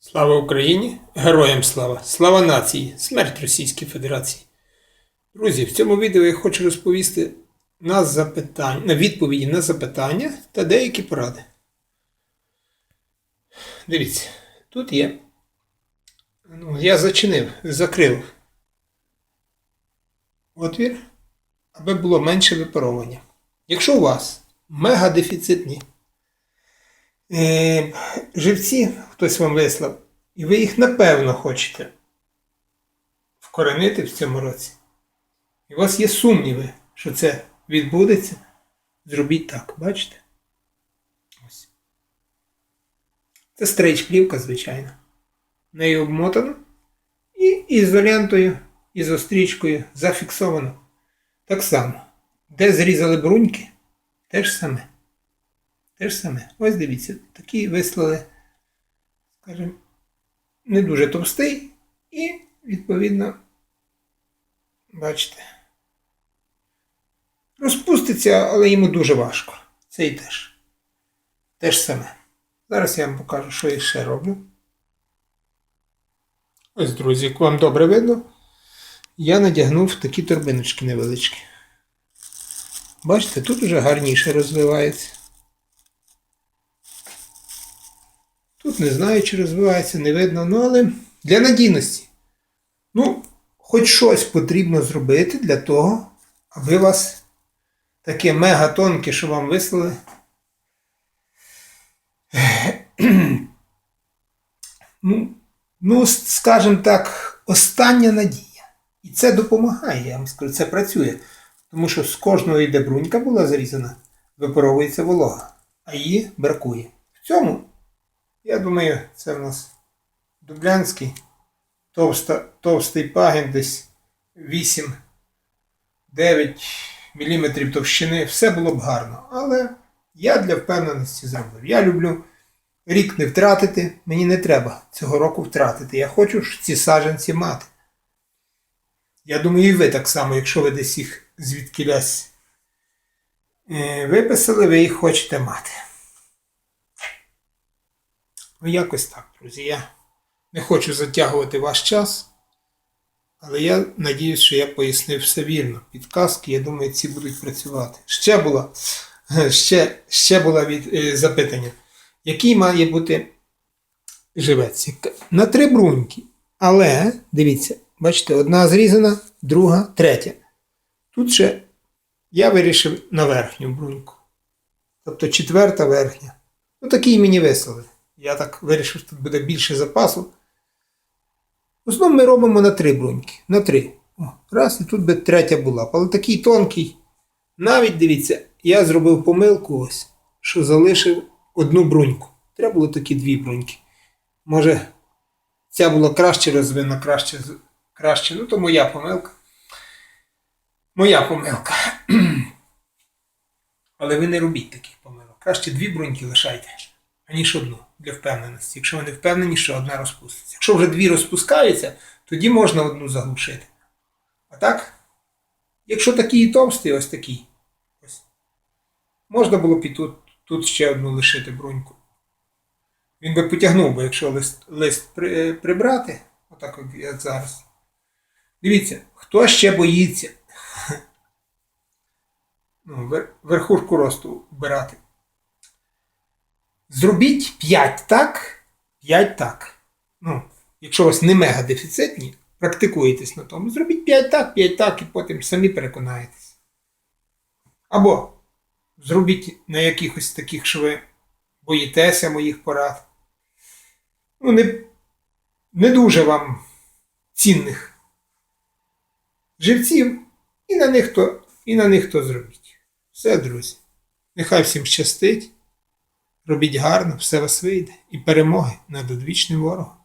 Слава Україні! Героям слава! Слава нації! Смерть Російській Федерації! Друзі, в цьому відео я хочу розповісти на, запитання, на відповіді на запитання та деякі поради. Дивіться, тут є. Ну, я зачинив, закрив отвір, аби було менше випаровування. Якщо у вас мегадефіцитні е, живці, хтось вам вислав, і ви їх напевно хочете вкоренити в цьому році, і у вас є сумніви, що це відбудеться, зробіть так, бачите? Ось. Це стрейч-плівка, звичайно. Нею обмотано і ізолентою, ізострічкою зафіксовано. Так само. Де зрізали бруньки, те ж саме. Те ж саме. Ось дивіться, такі вислали, скажімо, не дуже товстий і, відповідно, бачите, розпуститься, але йому дуже важко. Цей теж. Те ж саме. Зараз я вам покажу, що я ще роблю. Ось, друзі, як вам добре видно, я надягнув такі торбиночки невеличкі. Бачите, тут вже гарніше розвивається. Не знаю, чи розвивається, не видно, ну але для надійності. Ну, хоч щось потрібно зробити для того, аби вас таке мега тонке, що вам вислали. ну, ну, скажімо так, остання надія. І це допомагає, я вам скажу, це працює. Тому що з кожного йде брунька була зрізана, випаровується волога, а її бракує. В цьому, я думаю, це в нас дублянський товста, товстий пагін десь 8-9 мм товщини, все було б гарно. Але я для впевненості зробив. Я люблю рік не втратити, мені не треба цього року втратити. Я хочу ж ці саджанці мати. Я думаю, і ви так само, якщо ви десь їх звідкілясь е, виписали, ви їх хочете мати. Ну, якось так, друзі. Я не хочу затягувати ваш час, але я надіюсь, що я пояснив все вірно. Підказки, я думаю, ці будуть працювати. Ще було ще, ще було від, е, запитання. Який має бути живець? На три бруньки. Але, дивіться, бачите, одна зрізана, друга, третя. Тут ще я вирішив на верхню бруньку. Тобто четверта верхня. Ну, такий мені вислали. Я так вирішив, що тут буде більше запасу. В основному ми робимо на три бруньки. На три. О, раз, і тут би третя була. Але такий тонкий. Навіть дивіться, я зробив помилку ось, що залишив одну бруньку. Треба було такі дві бруньки. Може, ця була краще розвинена, краще, краще. Ну, то моя помилка. Моя помилка. Але ви не робіть таких помилок. Краще дві бруньки лишайте, аніж одну для впевненості. Якщо ви не впевнені, що одна розпуститься. Якщо вже дві розпускаються, тоді можна одну заглушити. А так, якщо такий товстий, ось такий, ось, можна було б і тут, тут ще одну лишити бруньку. Він би потягнув, бо якщо лист, лист при, прибрати, отак як зараз. Дивіться, хто ще боїться ну, верхушку росту вбирати. Зробіть 5 так, 5 так. Ну, Якщо у вас не мега дефіцитні, практикуєтесь на тому, зробіть 5 так, 5 так, і потім самі переконаєтесь. Або зробіть на якихось таких, що ви боїтеся моїх порад. Ну, не, не дуже вам цінних живців, і на них то, і на них то зробіть. Все, друзі. Нехай всім щастить. Робіть гарно, все вас вийде. І перемоги над одвічним ворогом.